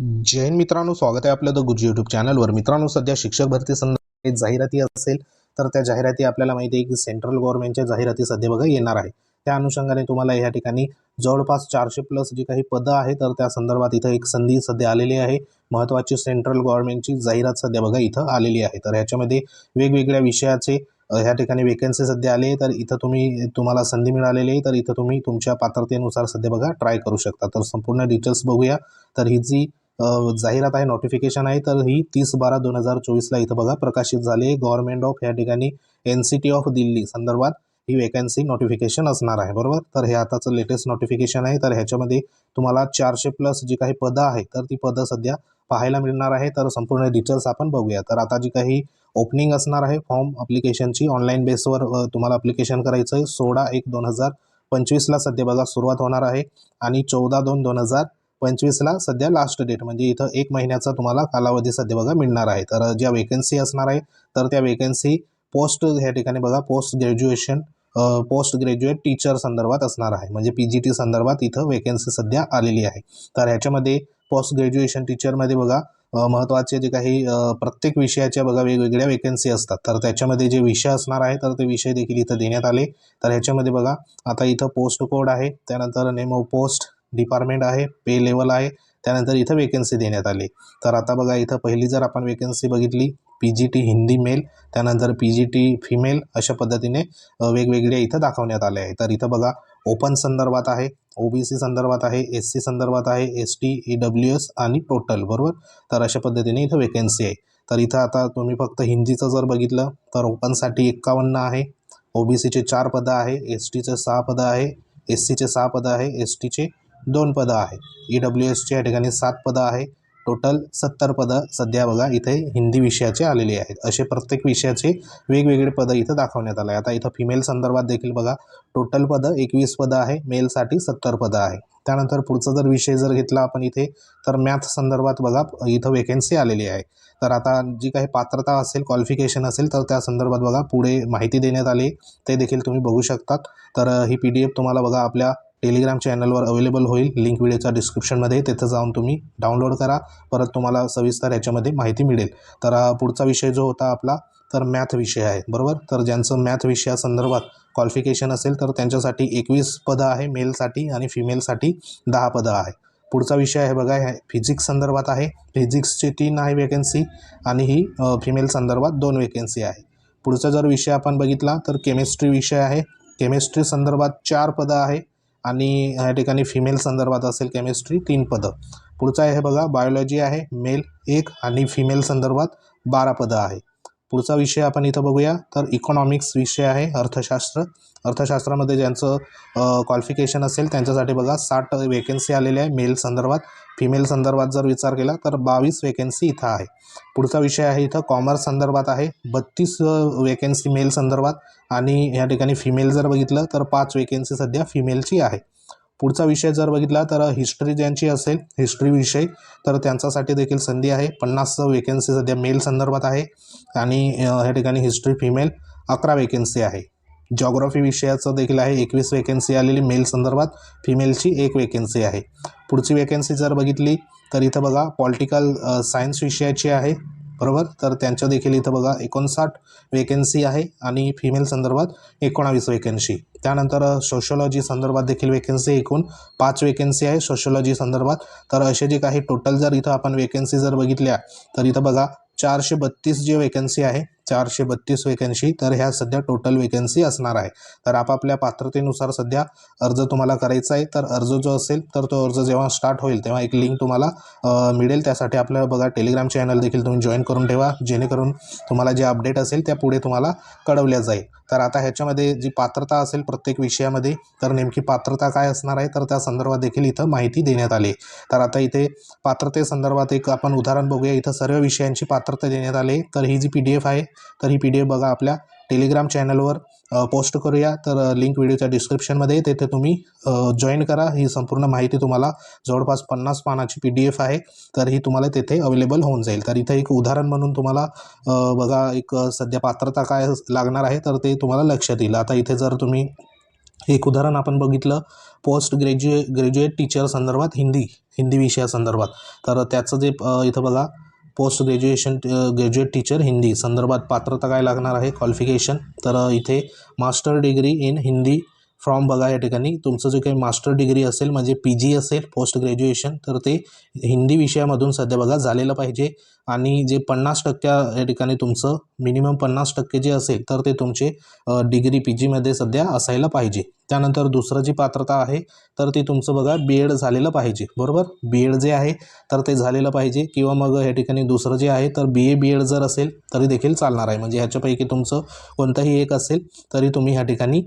जैन मित्रांनो स्वागत आहे आपलं द गुरुजी युट्यूब चॅनलवर मित्रांनो सध्या शिक्षक भरती संदर्भात जाहिराती असेल तर त्या जाहिराती आपल्याला माहिती आहे की सेंट्रल गव्हर्नमेंटच्या जाहिराती सध्या बघा येणार आहे. त्या अनुषंगाने तुम्हाला या ठिकाणी जवळपास चारशे प्लस जी काही पदं आहे तर त्या संदर्भात इथं एक संधी सध्या आलेली आहे. महत्त्वाची सेंट्रल गव्हर्नमेंटची जाहिरात सध्या बघा इथं आलेली आहे. तर ह्याच्यामध्ये वेगवेगळ्या विषयाचे ह्या ठिकाणी वेकन्सी सध्या आली आहे तर इथं तुम्ही तुम्हाला संधी मिळालेली आहे तर इथं तुम्ही तुमच्या पात्रतेनुसार सध्या बघा ट्राय करू शकता. तर संपूर्ण डिटेल्स बघूया. तर ही जी जाहिरात आहे नोटिफिकेशन आहे. तर ही तीस बारा दोन हजार चोवीसला इथं बघा प्रकाशित झाली आहे. गव्हर्नमेंट ऑफ या ठिकाणी N C T of Delhi संदर्भात ही वेकन्सी नोटिफिकेशन असणार आहे. बरोबर? तर हे आताचं लेटेस्ट नोटिफिकेशन आहे. तर ह्याच्यामध्ये तुम्हाला चारशे प्लस जी काही पदं आहेत तर ती पदं सध्या पाहायला मिळणार आहे. तर संपूर्ण डिटेल्स आपण बघूया. तर आता जी काही ओपनिंग असणार आहे फॉर्म अप्लिकेशनची ऑनलाईन बेसवर तुम्हाला अप्लिकेशन करायचं आहे सोळा एक दोन हजार पंचवीसला सध्या बघा सुरुवात होणार आहे. आणि चौदा दोन दोन हजार पंचवीसला सध्या लास्ट डेट म्हणजे इथं एक महिन्याचा तुम्हाला कालावधी सध्या बघा मिळणार आहे. तर ज्या वेकन्सी असणार आहे तर त्या वेकन्सी पोस्ट ह्या ठिकाणी बघा post graduation post graduate teacher संदर्भात असणार आहे. म्हणजे पी जी टी संदर्भात इथं वेकन्सी सध्या आलेली आहे. तर ह्याच्यामध्ये पोस्ट ग्रॅज्युएशन टीचरमध्ये बघा महत्त्वाचे जे काही प्रत्येक विषयाच्या बघा वेगवेगळ्या वेकन्सी असतात. तर त्याच्यामध्ये जे विषय असणार आहे तर ते विषय देखील इथं देण्यात आले. तर ह्याच्यामध्ये बघा आता इथं पोस्ट कोड आहे त्यानंतर नेम ऑफ पोस्ट डिपार्टमेंट आहे पे लेवल आहे त्यानंतर इथं वेकन्सी देण्यात आली. तर आता बघा इथं पहिली जर आपण वेकन्सी बघितली P G T Hindi male त्यानंतर पी जी टी फिमेल अशा पद्धतीने वेगवेगळ्या वेगवेगळे इथं दाखवण्यात आले आहे तर इथं बघा ओपन संदर्भात आहे ओ बी सी संदर्भात आहे एस सी संदर्भात आहे S T E W S आणि टोटल बरोबर? तर अशा पद्धतीने इथं वेकन्सी आहे. तर इथं आता तुम्ही फक्त हिंदीचं जर बघितलं तर ओपनसाठी एक्कावन्न आहे ओ बी सीचे चार पदं आहे एस टीचे सहा पदं आहे एस सीचे सहा पदं आहे एस टीचे दोन पदं आहे ई डब्ल्यू एसच्या या ठिकाणी सात पदं आहे टोटल सत्तर पदं सध्या बघा इथे हिंदी विषयाचे आलेले आहेत. असे प्रत्येक विषयाचे वेगवेगळे पदं इथं दाखवण्यात आलं आहे आता इथं फिमेल संदर्भात देखील बघा टोटल पदं एकवीस पदं आहे. मेलसाठी सत्तर पदं आहे. त्यानंतर पुढचा जर विषय जर घेतला आपण इथे तर मॅथ संदर्भात बघा इथं वेकेन्सी आलेली आहे. तर आता जी काही पात्रता असेल क्वालिफिकेशन असेल तर त्या संदर्भात बघा पुढे माहिती देण्यात आली. ते देखील तुम्ही बघू शकतात. तर ही पी डी एफ तुम्हाला बघा आपल्या टेलिग्राम चॅनलवर अवेलेबल होईल. लिंक व्हिडिओच्या डिस्क्रिप्शनमध्ये. तिथं जाऊन तुम्ही डाउनलोड करा. परत तुम्हाला सविस्तर याच्यामध्ये माहिती मिळेल. तर पुढचा विषय जो होता आपला तर मॅथ विषय आहे. बरोबर? तर ज्यांचं मॅथ विषयासंदर्भात क्वालिफिकेशन असेल तर त्यांच्यासाठी एकवीस पदं आहे. मेलसाठी आणि फिमेलसाठी दहा पदं आहे. पुढचा विषय आहे बघा. ह्या फिजिक्स संदर्भात आहे. फिजिक्सची तीन आहे वेकन्सी आणि ही फिमेल संदर्भात दोन वेकन्सी आहे. पुढचा जर विषय आपण बघितला तर केमिस्ट्री विषय आहे. केमिस्ट्री संदर्भात चार पदं आहे. आणि ह्या ठिकाणी फिमेल संदर्भात असेल केमिस्ट्री तीन पदं. पुढचा आहे बघा बायोलॉजी आहे मेल एक आणि फिमेल संदर्भात बारा पदं आहे. पुढचा विषय आपण इथं बघूया. तर इकॉनॉमिक्स विषय आहे अर्थशास्त्र. अर्थशास्त्रामध्ये ज्यांचं क्वालिफिकेशन असेल त्यांच्यासाठी बघा साठ वेकन्सी आलेल्या आहे मेल संदर्भात. फिमेल संदर्भात जर विचार केला तर बावीस वेकन्सी इथं आहे. पुढचा विषय आहे इथं कॉमर्स संदर्भात आहे. बत्तीस वेकेन्सी मेल संदर्भात. आणि या ठिकाणी फिमेल जर बघितलं तर पाच वेकन्सी सध्या फिमेलची आहे. पुढचा विषय जर बघितला तर हिस्ट्री ज्यांची असेल हिस्ट्री विषय तर त्यांच्यासाठी देखील संधी आहे. पन्नास वेकन्सी सध्या मेल संदर्भात आहे आणि ह्या ठिकाणी हिस्ट्री फिमेल अकरा वेकन्सी आहे. जॉग्रफी विषयाचं देखील आहे एकवीस वेकन्सी आलेली मेल संदर्भात फिमेलची एक वेकन्सी आहे. पुढची वेकन्सी जर बघितली तर इथं बघा पॉलिटिकल सायन्स विषयाची आहे. बरोबर? तर त्यांच्या देखील इथं बघा एकोणसाठ वेकन्सी आहे आणि फिमेल संदर्भात एकोणावीस वेकन्सी त्यानंतर सोशोलॉजी संदर्भात देखील वेकन्सी एकूण. पाच वेकन्सी आहे सोशोलॉजी संदर्भात. तर असे जे काही टोटल जर इथं आपण वेकन्सी जर बघितल्या तर इथं बघा चारशे बत्तीस जी वेकन्सी आहे चारशे बत्तीस वेकन्सी तर ह्या सध्या टोटल वेकन्सी असणार आहे. तर आपापल्या पात्रतेनुसार सध्या अर्ज तुम्हाला करायचा आहे. तर अर्ज जो असेल तर तो अर्ज जेव्हा स्टार्ट होईल तेव्हा एक लिंक तुम्हाला मिळेल. त्यासाठी आपल्याला बघा टेलिग्राम चॅनल देखील तुम्ही जॉईन करून ठेवा. जेणेकरून तुम्हाला जे अपडेट असेल त्या पुढे तुम्हाला कळवल्या जाईल. तर आता ह्याच्यामध्ये जी पात्रता असेल प्रत्येक विषयामध्ये तर नेमकी पात्रता काय असणार आहे? तर त्या संदर्भात देखील इथं माहिती देण्यात आली. तर आता इथे पात्रतेसंदर्भात एक आपण उदाहरण बघूया. इथं सर्व विषयांची पात्रता देण्यात आली. तर ही जी पी डी एफ आहे तर ही पी डी एफ बघा आपल्या टेलिग्राम चॅनलवर पोस्ट करूया. तर लिंक व्हिडिओच्या डिस्क्रिप्शनमध्ये तेथे तुम्ही जॉईन करा. ही संपूर्ण माहिती तुम्हाला जवळपास पन्नास पानाची पी डी एफ आहे. तर ही तुम्हाला तेथे अवेलेबल होऊन जाईल. तर इथं एक उदाहरण म्हणून तुम्हाला बघा एक सध्या पात्रता काय लागणार आहे तर ते तुम्हाला लक्षात येईल. आता इथे जर तुम्ही एक उदाहरण आपण बघितलं पोस्ट ग्रॅज्युए ग्रॅज्युएट टीचर संदर्भात हिंदी हिंदी विषयासंदर्भात तर त्याचं जे इथं बघा post graduation graduate teacher Hindi संदर्भात पात्रता काय लागणार आहे? क्वालिफिकेशन तर इथे master degree in Hindi from बघा या ठिकाणी. तुमचं जे काही मास्टर डिग्री असेल म्हणजे पी जी असेल पोस्ट ग्रॅज्युएशन तर ते हिंदी विषयामधून सध्या बघा झालेलं पाहिजे. आणि जे पन्नास टक्क्या या ठिकाणी तुमचं मिनिमम पन्नास टक्के जे असेल तर ते तुमचे डिग्री पी जीमध्ये सध्या असायला पाहिजे. त्यानंतर दुसरं जी पात्रता आहे तर ती तुमचं बघा बी एड झालेलं पाहिजे. बरोबर? बी एड जे आहे तर ते झालेलं पाहिजे. किंवा मग या ठिकाणी दुसरं जे आहे तर बी ए बी एड जर असेल तरी देखील चालणार आहे. म्हणजे ह्याच्यापैकी तुमचं कोणतंही एक असेल तरी तुम्ही ह्या ठिकाणी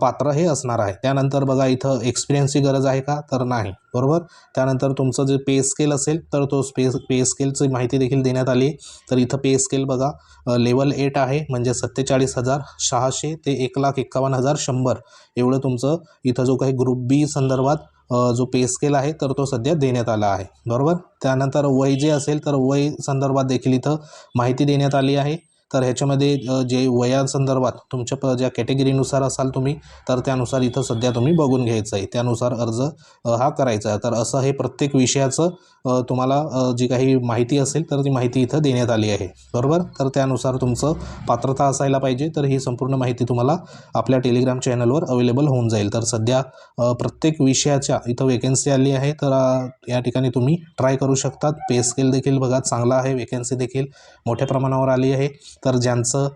पात्र हे असणार आहे. त्यानंतर बघा इथं एक्सपिरियन्सची गरज आहे का? तर नाही. बरोबर? त्यानंतर तुमचं जे पे स्केल असेल तर तो स्पे पे स्केलची माहिती देखील देण्यात आली तर इथं पे स्केल बघा लेवल एट आहे. म्हणजे सत्तेचाळीस हजार सहाशे ते एक लाख एक्कावन्न हजार शंभर. एवढं तुमचं इथं जो काही ग्रुप बी संदर्भात जो पे स्केल आहे तर तो सध्या देण्यात आला आहे. बरोबर? त्यानंतर वय जे असेल तर वय संदर्भात देखील इथं माहिती देण्यात आली आहे. तर ह्याच्यामध्ये जे वयासंदर्भात तुमच्या प ज्या कॅटेगरीनुसार असाल तुम्ही तर त्यानुसार इथं सध्या तुम्ही बघून घ्यायचं आहे. त्यानुसार अर्ज हा करायचा आहे. तर असं हे प्रत्येक विषयाचं तुम्हाला जी काही माहिती असेल तर ती माहिती इथं देण्यात आली आहे. बरोबर? तर त्यानुसार तुमचं पात्रता असायला पाहिजे तर ही संपूर्ण माहिती तुम्हाला आपल्या टेलिग्राम चॅनलवर अवेलेबल होऊन जाईल. तर सध्या प्रत्येक विषयाच्या इथं वेकेन्सी आली आहे तर या ठिकाणी तुम्ही ट्राय करू शकतात. पे स्केल देखील बघा चांगला आहे वेकेन्सी देखील मोठ्या प्रमाणावर आली आहे. तर ज्यांचं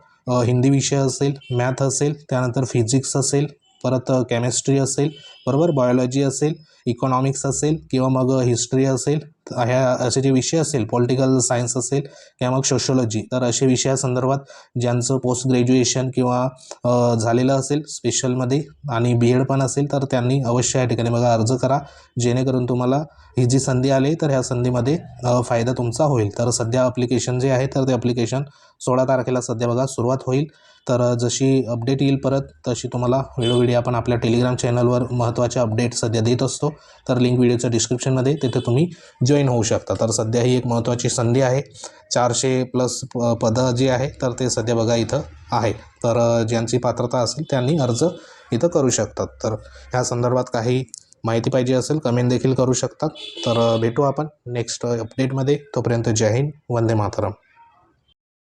हिंदी विषय असेल मॅथ असेल त्यानंतर फिजिक्स असेल परत केमिस्ट्री असेल बरोबर? बायोलॉजी असेल इकॉनॉमिक्स असेल किंवा मग हिस्ट्री असेल ह्या असे जे विषय असेल पॉलिटिकल सायन्स असेल किंवा मग सोशोलॉजी तर असे विषयासंदर्भात ज्यांचं पोस्ट ग्रॅज्युएशन किंवा झालेलं असेल स्पेशलमध्ये आणि बी एड पण असेल तर त्यांनी अवश्य या ठिकाणी बघा अर्ज करा. जेणेकरून तुम्हाला ही जी संधी आली तर ह्या संधीमध्ये फायदा तुमचा होईल. तर सध्या अप्लिकेशन जे आहे तर ते अप्लिकेशन सोळा तारखेला सध्या बघा सुरुवात होईल. तर जशी अपडेट येईल परत तशी तुम्हाला वेळोवेळी आपण आपल्या टेलिग्राम चॅनलवर महत्त्वाचे अपडेट सध्या देत असतो. तर लिंक व्हिडिओच्या डिस्क्रिप्शनमध्ये तिथे तुम्ही जॉईन होऊ शकता. तर सध्या ही एक महत्त्वाची संधी आहे. चारशे प्लस प पदं जी आहे तर ते सध्या बघा इथं आहे. तर ज्यांची पात्रता असेल त्यांनी अर्ज इथं करू शकतात. तर ह्या संदर्भात काही माहिती पाहिजे असेल कमेंट देखील करू शकतात. तर भेटू आपण नेक्स्ट अपडेटमध्ये तोपर्यंत जय हिंद वंदे मातरम.